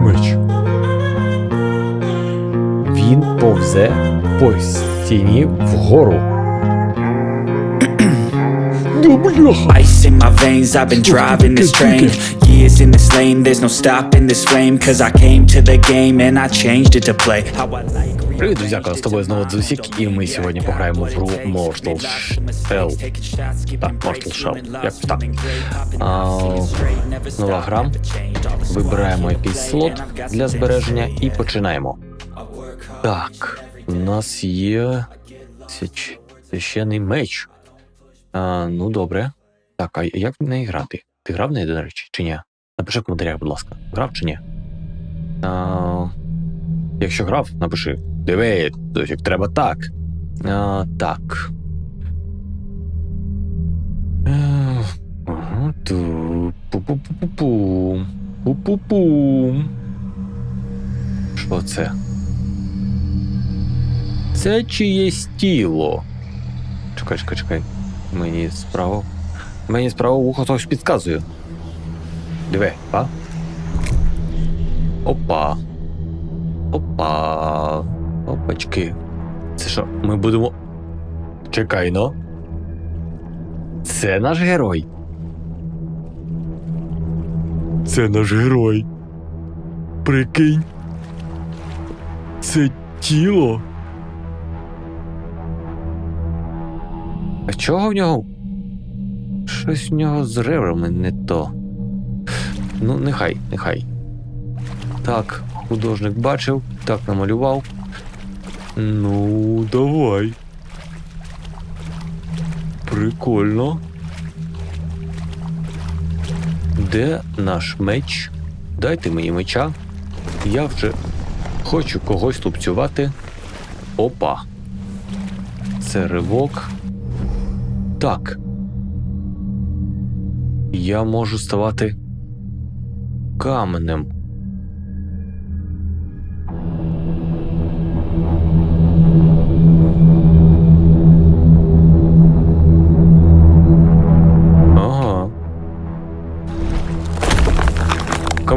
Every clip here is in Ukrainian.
меч. Він повзе по стіні вгору. Ну, бляха! Ice in my veins, I've been driving this train. Years in this lane, there's no stopping this flame. Cause I came to the game and I changed it to play. How I like Привіт, друзяка, з тобою знову Дзусік, і ми сьогодні пограємо в гру Mortal Shell. Так, Mortal Shell, як так. А, нова гра. Вибираємо якийсь слот для збереження і починаємо. Так, у нас є священий меч. А, ну, добре. Так, а як в неї грати? Ти грав в неї, до речі, чи ні? Напиши в коментарях, будь ласка. Грав чи ні? А, якщо грав, напиши. Диви, як треба так. А, так. Е, ага, ту. Пу-пу-пу-пу-пу. Пу-пу-пу. Що це? Це чиєсь тіло. Чекай, чекай, чекай. Мені справа. Мені справа вухо хтось підказує. Диви, а? Опа. Опа. Опачки. Це що, ми будемо. Чекай но. Це наш герой. Це наш герой. Прикинь. Це тіло. А чого в нього? Щось в нього з ребрами не то. Ну, нехай, нехай. Так, художник бачив, так намалював. Ну, давай. Прикольно. Де наш меч? Дайте мені меча. Я вже хочу когось лупцювати. Опа. Це ривок. Так. Я можу ставати каменем.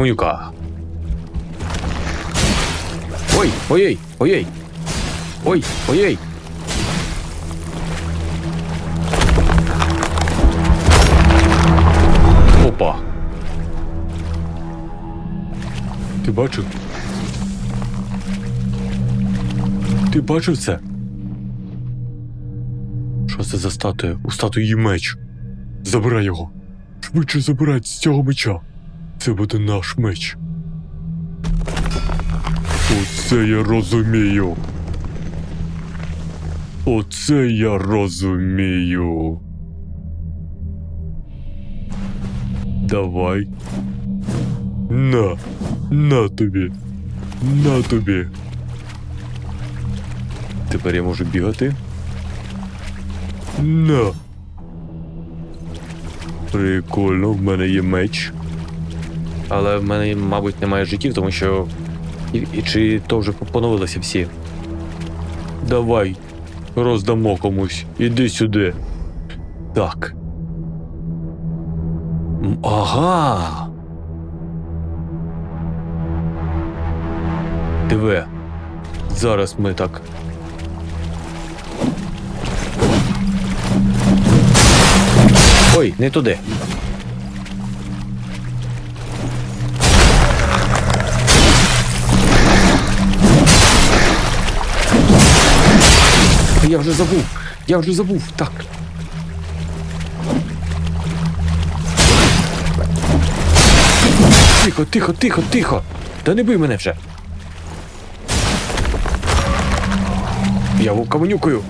Каменюка. Ой, ой-ой, ой-ой. Ой, ой-ой. Опа. Ти бачив? Ти бачив це? Що це за статуя? У статуї меч. Забирай його. Швидше забирай з цього меча. Це буде наш меч. Оце я розумію. Оце я розумію. Давай. На. На тобі. На тобі. Тепер я можу бігати. На. Прикольно, в мене є меч. Але в мене, мабуть, немає життів, тому що. І, і чи то вже поновилися всі? Давай, роздамо комусь. Іди сюди. Так. Ага. Диви. Зараз ми так. Ой, не туди. Я вже забув. Я вже забув. Так. Тихо, тихо, тихо, тихо. Та не бий мене вже. Я вовка каменюкою.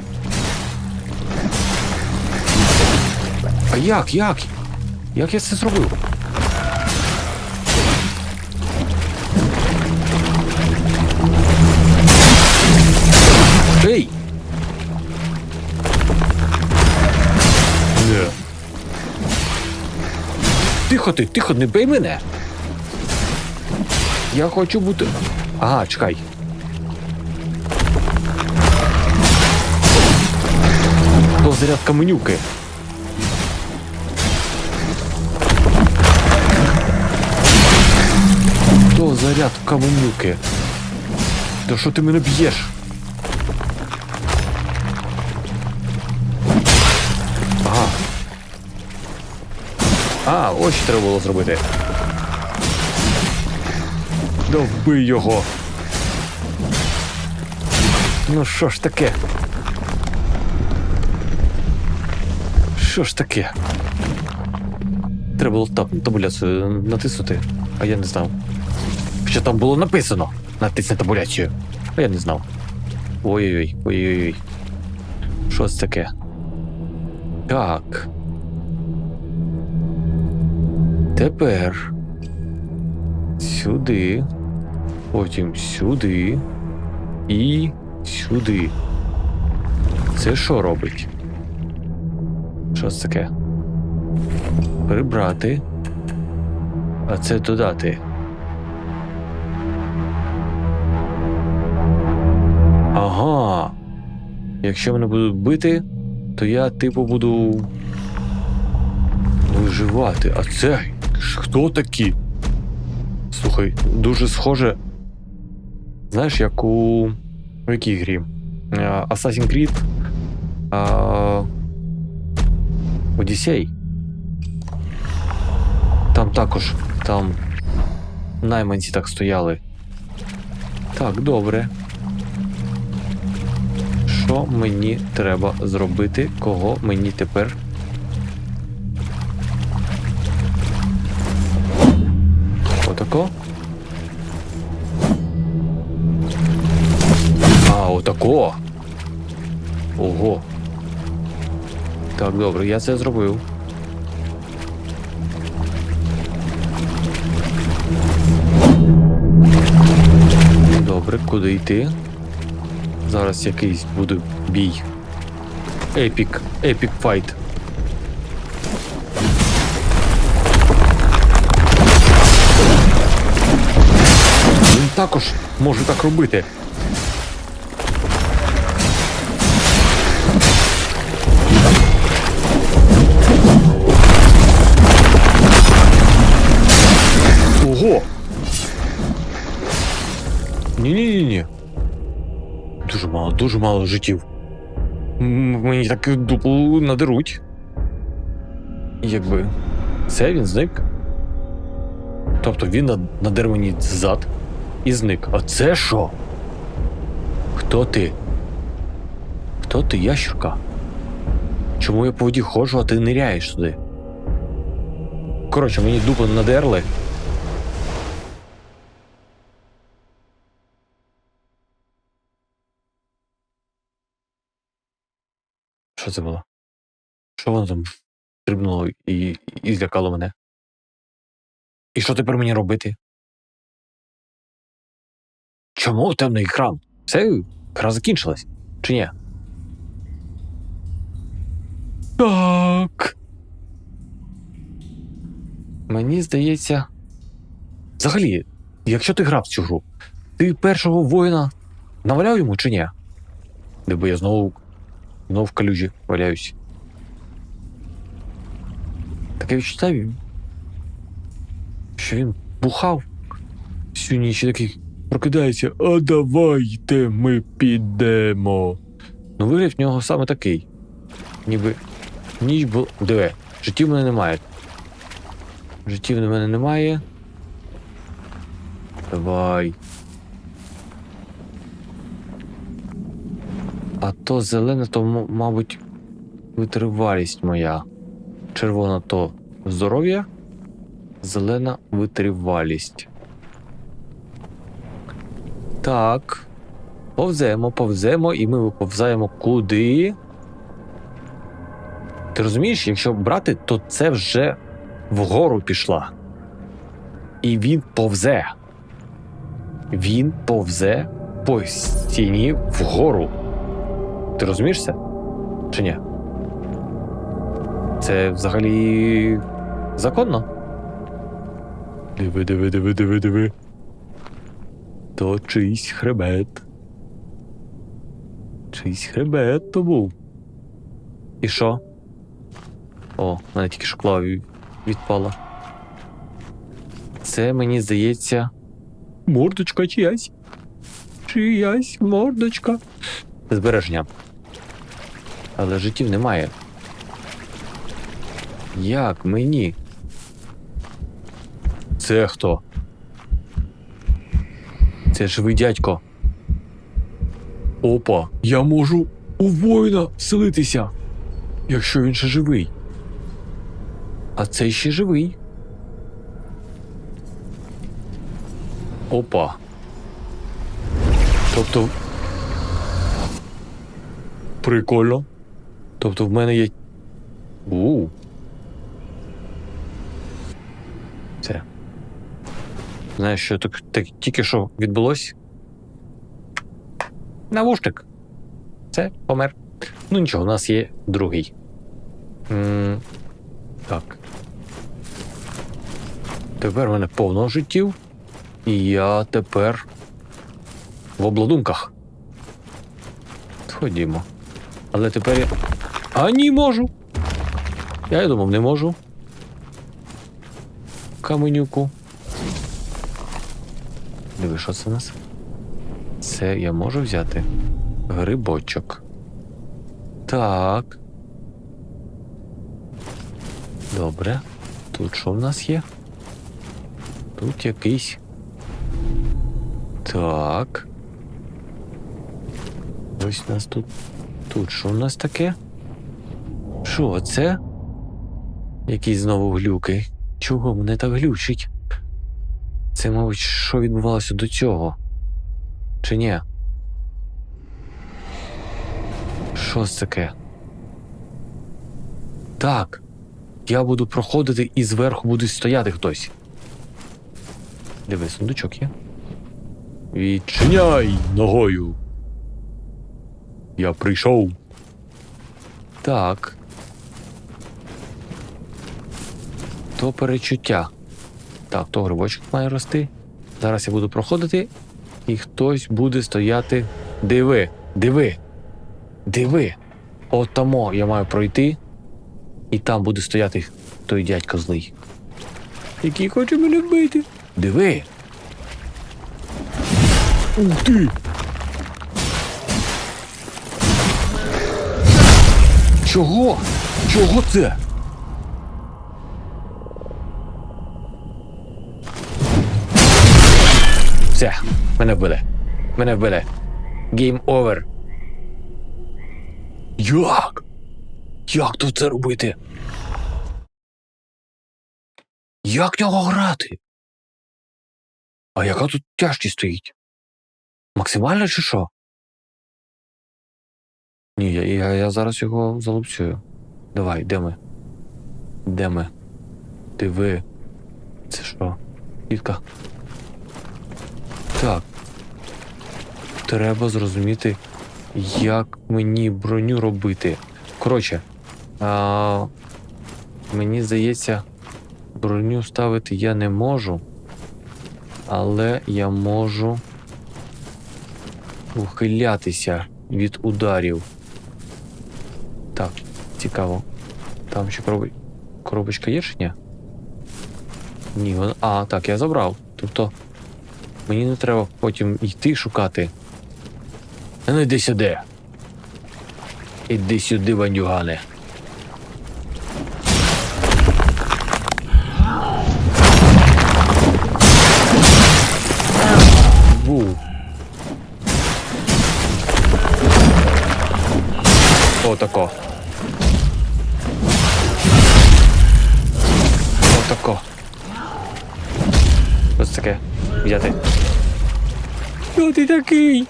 А як, як? Як я це зробив? Тихо ти, тихо, не бий мене. Я хочу бути. Ага, чекай. То заряд каменюки. То заряд заряд каменюки. Да що ти мене б'єш? А, ось що треба було зробити. Да вбий його. Ну що ж таке? Що ж таке? Треба було табуляцію натиснути, а я не знав. Що там було написано? Натисни табуляцію. А я не знав. Ой-ой-ой, ой-ой-ой. Що це таке? Так. Тепер. Сюди. Потім сюди. І сюди. Це що робить? Що це таке? Прибрати. А це додати. Ага. Якщо мене будуть бити, то я, типу, буду виживати. А це ж хто такі? Слухай, дуже схоже. Знаєш, як у. У якій грі? Assassin's Creed. А... Одіссей. Там також там найманці так стояли. Так, добре. Що мені треба зробити? Кого мені тепер? Отако? А, отако. Ого. Так, добре, я це зробив. Добре, куди йти? Зараз якийсь буде бій. Епік, епік файт. Також може так робити. Ого! Ні-ні-ні. Дуже мало, дуже мало життів. Мені так дупу надеруть. Якби. Це він зник. Тобто він надер мені зад і зник. А це що? Хто ти? Хто ти, ящерка? Чому я по воді ходжу, а ти ниряєш туди? Коротше, мені дупу надерли. Що це було? Що воно там стрибнуло і, і злякало мене? І що тепер мені робити? Чому темний екран? Все, гра закінчилась. Чи ні? Так. Мені здається. Взагалі, якщо ти грав цю гру, ти першого воїна наваляв йому чи ні? Бо я знову Знов в калюжі валяюсь. Таке відчуття, що він бухав всю ніч такий прокидається, а давайте ми підемо. Ну, вигляд в нього саме такий. Ніби ніч була. Диви, життів в мене немає. Життів в мене немає. Давай. А то зелене, то, мабуть, витривалість моя. Червона то здоров'я, зелена витривалість. Так. Повземо, повземо, і ми виповзаємо куди. Ти розумієш, якщо брати, то це вже вгору пішла. І він повзе. Він повзе по стіні вгору. Ти розумієш це? Чи ні? Це взагалі законно? Диви, диви, диви, диви, диви. То чийсь хребет. Чийсь хребет то був. І що? О, в мене тільки від- відпала. Це мені здається. Мордочка чиясь. Чиясь мордочка. Збереження. Але життів немає. Як мені? Це хто? Це живий дядько. Опа, я можу у воїна селитися, якщо він ще живий. А цей ще живий. Опа. Тобто. Прикольно. Тобто в мене є. У. Це. Знаєш, що так, так тільки що відбулось? Навушник. Це помер. Ну нічого, у нас є другий. м так. Тепер в мене повно життів. І я тепер в обладунках. Ходімо. Але тепер я. А ні, можу. Я думав, не можу. Каменюку. Диви, що це у нас? Це я можу взяти. Грибочок. Так. Добре. Тут що в нас є? Тут якийсь. Так. Ось у нас тут. Тут що у нас таке? Що це? Якісь знову глюки. Чого мене так глючить? Це, мабуть, що відбувалося до цього? Чи ні? Що це таке? Так. Я буду проходити і зверху буде стояти хтось. Диви, сундучок є. Відчиняй ногою. Я прийшов. Так. То перечуття. Так, то грибочок має рости. Зараз я буду проходити, і хтось буде стояти. Диви, диви, диви. От тамо я маю пройти, і там буде стояти той дядько злий. Який хоче мене вбити. Диви. Ух ти! Чого? Чого це? Все, мене вбили. Мене вбили. Гейм овер. Як? Як тут це робити? Як нього грати? А яка тут тяжкість стоїть? Максимальна чи що? Ні, я, я, я зараз його залупцюю. Давай, де ми? Де ми? Диви. Це що? Дітка. Так. Треба зрозуміти, як мені броню робити. Коротше, а, мені здається, броню ставити я не можу, але я можу ухилятися від ударів. Так, цікаво. Там ще короби... коробочка є чи ні? Ні, вона. А, так, я забрав. Тобто. Мені не треба потім йти шукати. Ну йди сюди. Іди сюди, бандюгане. Отако. Хто ти такий?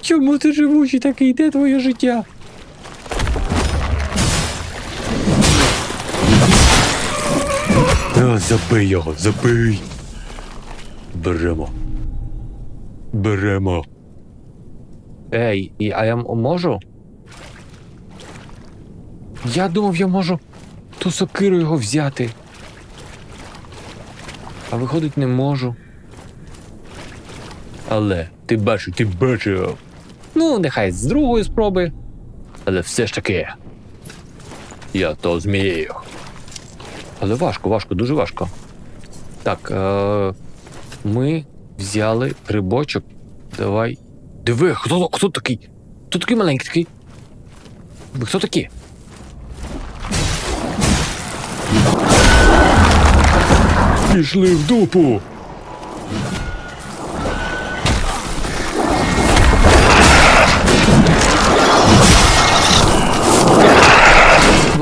Чому ти живучий такий? Де твоє життя? А, забий його, забий. Беремо. Беремо. Ей, і- а я м- можу? Я думав, я можу ту сокиру його взяти. А виходить, не можу. Але ти бачив, ти бачив. Ну, нехай з другої спроби. Але все ж таки. Я то змію. Але важко, важко, дуже важко. Так, е- ми Взяли грибочок. Давай. Диви, хто, хто такий? Хто такий маленький такий? Ви хто такі? Пішли в дупу.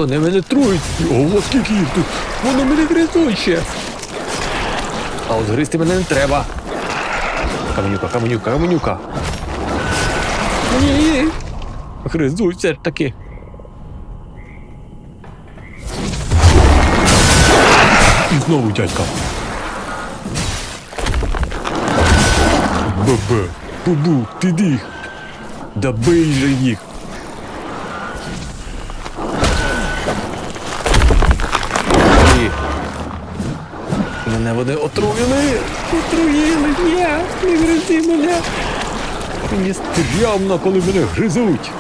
Вони мене трують. Ого, скільки їх тут. Вони мене гризуть ще. А от гризти мене не треба. Каменюка, каменюка, каменюка. Ні. Гризуть таки. І знову дядька. Бубу, ти дих. Да бий же їх. Мене вони отруїли. Отруїли, ні, не гризи мене. Мені стрьомно, коли мене гризуть.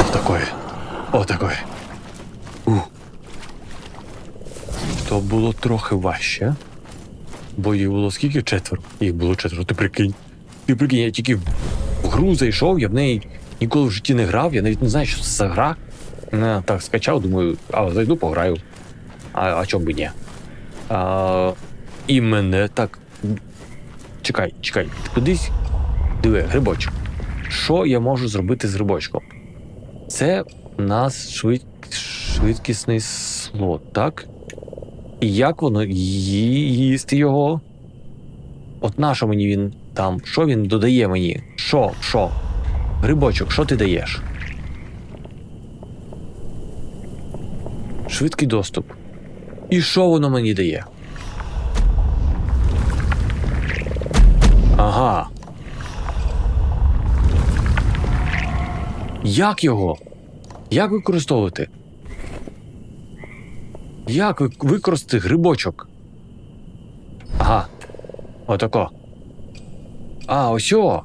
Отакої. Отакої. То було трохи важче. Бо їх було скільки? Четверо. Їх було четверо, ти прикинь. Ти прикинь, я тільки в гру зайшов, я в неї ніколи в житті не грав, я навіть не знаю, що це за гра. Не, так скачав, думаю, а зайду пограю. А, а чому би ні? А, і мене так. Чекай, чекай, кудись. Диви, грибочок. Що я можу зробити з грибочком? Це у нас швид... швидкісний слот, так? І як воно ї- їсти його? От на що мені він там? Що він додає мені? Що? Що? Грибочок, що ти даєш? Швидкий доступ. І що воно мені дає? Ага. Як його? Як використовувати? Як ви- використати грибочок? Ага. Отако. А, ось о.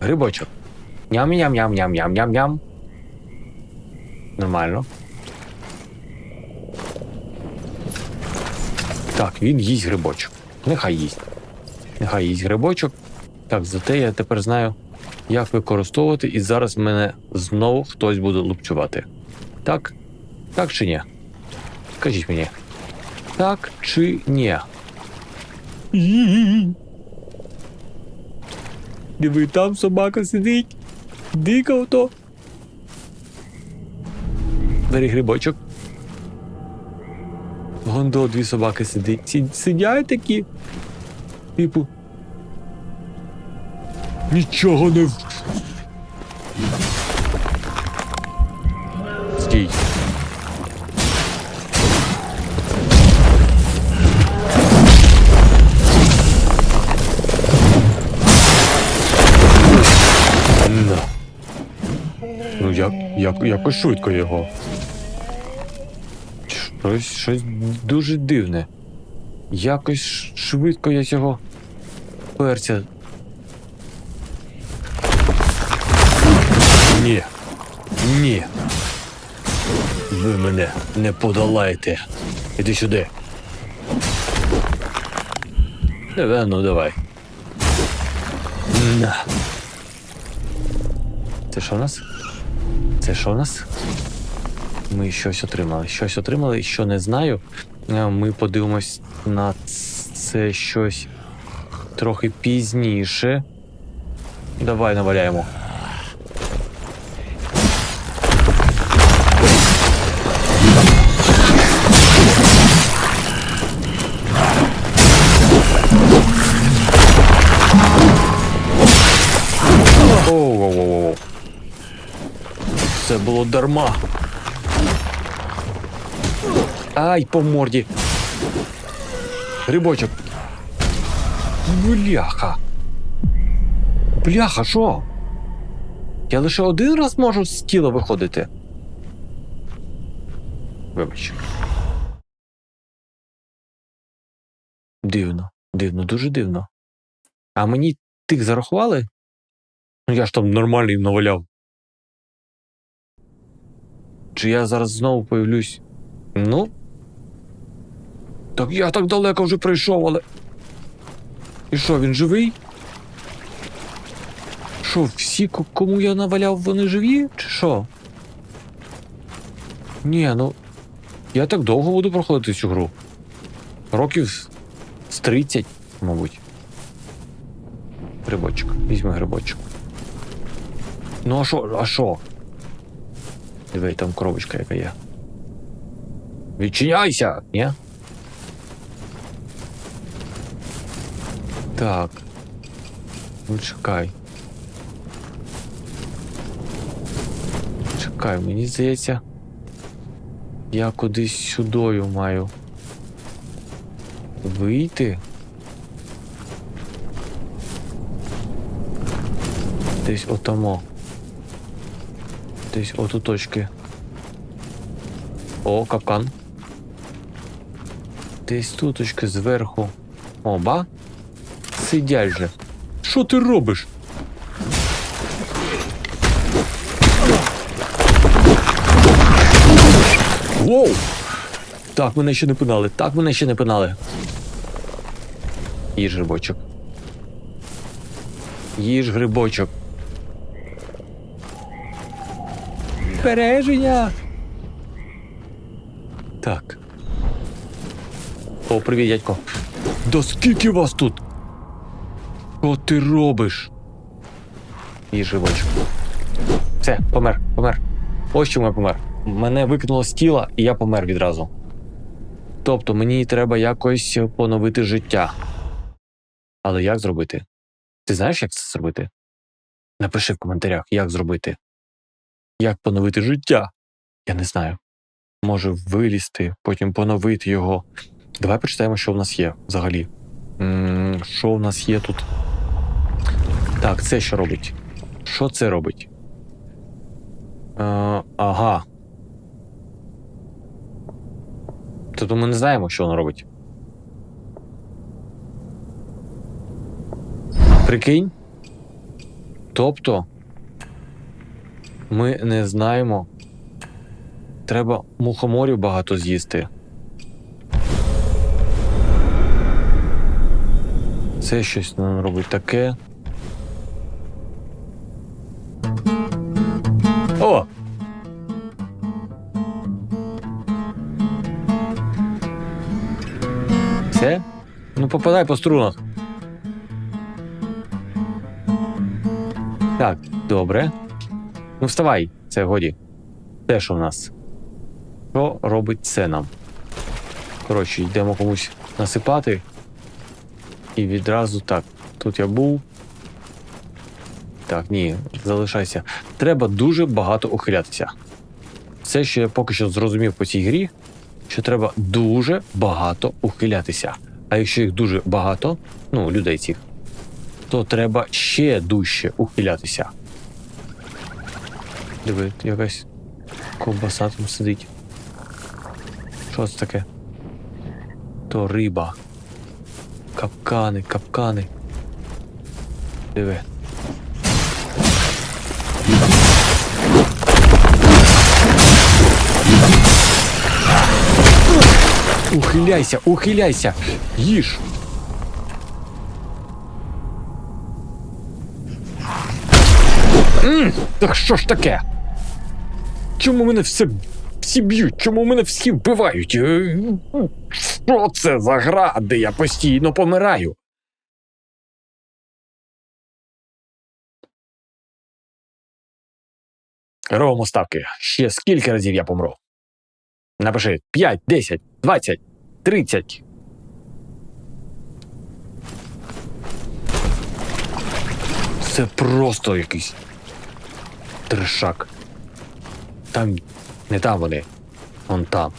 Грибочок. Ням-ням-ням-ням-ням-ням-ням. Нормально. Так, він їсть грибочок. Нехай їсть. Нехай їсть грибочок. Так, зате я тепер знаю, як використовувати, і зараз мене знову хтось буде лупцювати. Так? Так чи ні? Скажіть мені. Так чи ні? Диви, там собака сидить. Дика ото. Бери грибочок. Гондо дві собаки сидить. Сидять такі. Типу. Нічого не. в- якось швидко його. Щось, щось дуже дивне. Якось швидко я цього перця. Ні. Ні. Ви мене не подолаєте. Іди сюди. Давай, ну давай. На. Це що у нас? Це що у нас? Ми щось отримали. Щось отримали, що не знаю. Е, Ми подивимось на це щось трохи пізніше. Давай наваляємо. Було дарма. Ай, по морді. Грибочок. Бляха. Бляха, що? Я лише один раз можу з тіла виходити. Вибач. Дивно, дивно, дуже дивно. А мені тих зарахували? Ну я ж там нормально їм наваляв. Чи я зараз знову появлюсь? Ну. Так я так далеко вже прийшов, але. І що, він живий? Що, всі, кому я наваляв, вони живі? Чи що? Ні, ну. Я так довго буду проходити цю гру. Років з 30, мабуть. Грибочок. Візьми грибочок. Ну а що, а що? Диви, там коробочка яка є. Відчиняйся! Ні? Так. Ну чекай. Чекай, мені здається. Я кудись сюдою маю. Вийти. Десь отамо. Десь оту точки. О, капкан. Десь туточки зверху. Оба. Сидять же. Що ти робиш? Воу! Так, мене ще не пинали. Так, мене ще не пинали. Їж грибочок. Їж грибочок. Береження. Так. О, привіт, дядько. Да скільки вас тут? Що ти робиш? Їж грибочок. Все, помер, помер. Ось чому я помер. Мене викинуло з тіла, і я помер відразу. Тобто мені треба якось поновити життя. Але як зробити? Ти знаєш, як це зробити? Напиши в коментарях, як зробити. Як поновити життя? Я не знаю. Може вилізти, потім поновити його. Давай почитаємо, що в нас є взагалі. що в нас є тут? Так, це що робить? Що це робить? Е, ага. Тобто ми не знаємо, що воно робить. Прикинь? Тобто ми не знаємо. Треба мухоморів багато з'їсти. Це щось нам робить таке. О! Все? Ну попадай по струнах. Так, добре. Ну вставай, це годі. Те, що в нас. Що робить це нам? Коротше, йдемо комусь насипати. І відразу так. Тут я був. Так, ні, залишайся. Треба дуже багато ухилятися. Все, що я поки що зрозумів по цій грі, що треба дуже багато ухилятися. А якщо їх дуже багато, ну, людей цих, то треба ще дужче ухилятися. Диви, якась ковбаса там сидить. Що це таке? То риба. Капкани, капкани. Диви. Ухиляйся, ухиляйся! Їж! Так що ж таке? Чому мене все всі б'ють? Чому мене всі вбивають? Е, Що це за гра, де я постійно помираю? Робимо ставки. Ще скільки разів я помру? Напиши 5, 10, 20, 30. Це просто якийсь трешак. Там не там вони, вон там.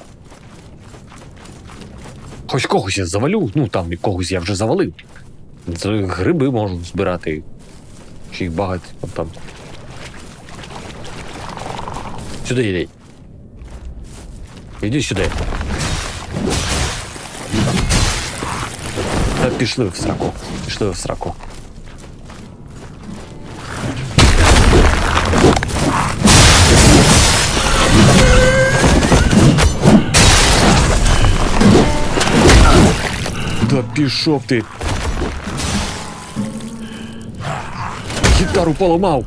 Хоч когось я завалю, ну там когось я вже завалив. Це гриби можу збирати. Чи їх багато там. Сюди йди. Іди сюди. Та пішли в сраку. Пішли в сраку. Пішов ти. Гітару поламав.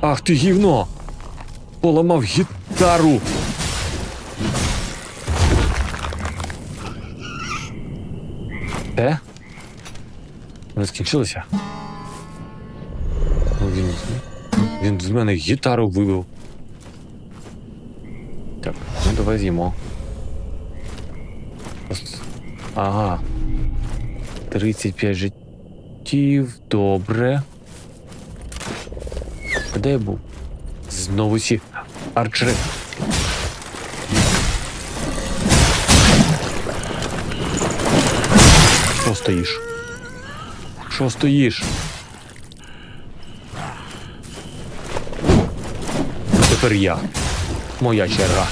Ах ти гівно. Поламав гітару. Те? Вони скінчилися? Ну, Він, він з мене гітару вибив. Так, ну давай з'їмо. Ага. 35 життів, добре. Де я був? Знову ці арчери. Що стоїш? Що стоїш? Тепер я. Моя черга.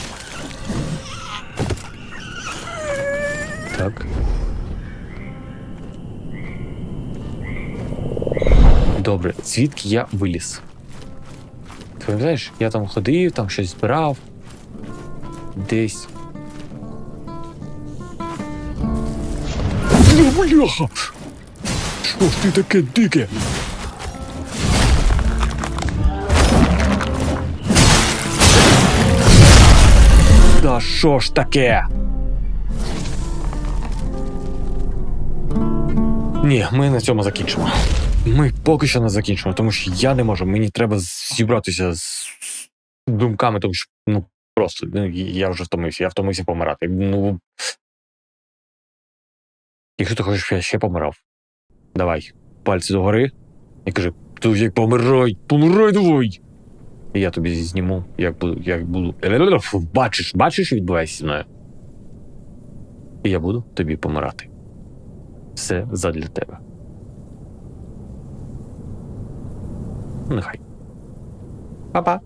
Добре, звідки я виліз? Ти пам'ятаєш, я там ходив, там щось збирав. Десь. Бляха! Що ж ти таке дике? Та що ж таке? Ні, ми на цьому закінчимо. Ми поки що не закінчимо, тому що я не можу. Мені треба зібратися з думками, тому що ну просто ну, я вже втомився, я втомився помирати. Ну. Якщо ти хочеш, щоб я ще помирав, давай, пальці догори і кажи: «Ти як помирай, помирай давай. І я тобі зніму, як буду, як буду. Бачиш, бачиш, що відбувається зі мною. І я буду тобі помирати. Все задля тебе. Нехай. Па-па.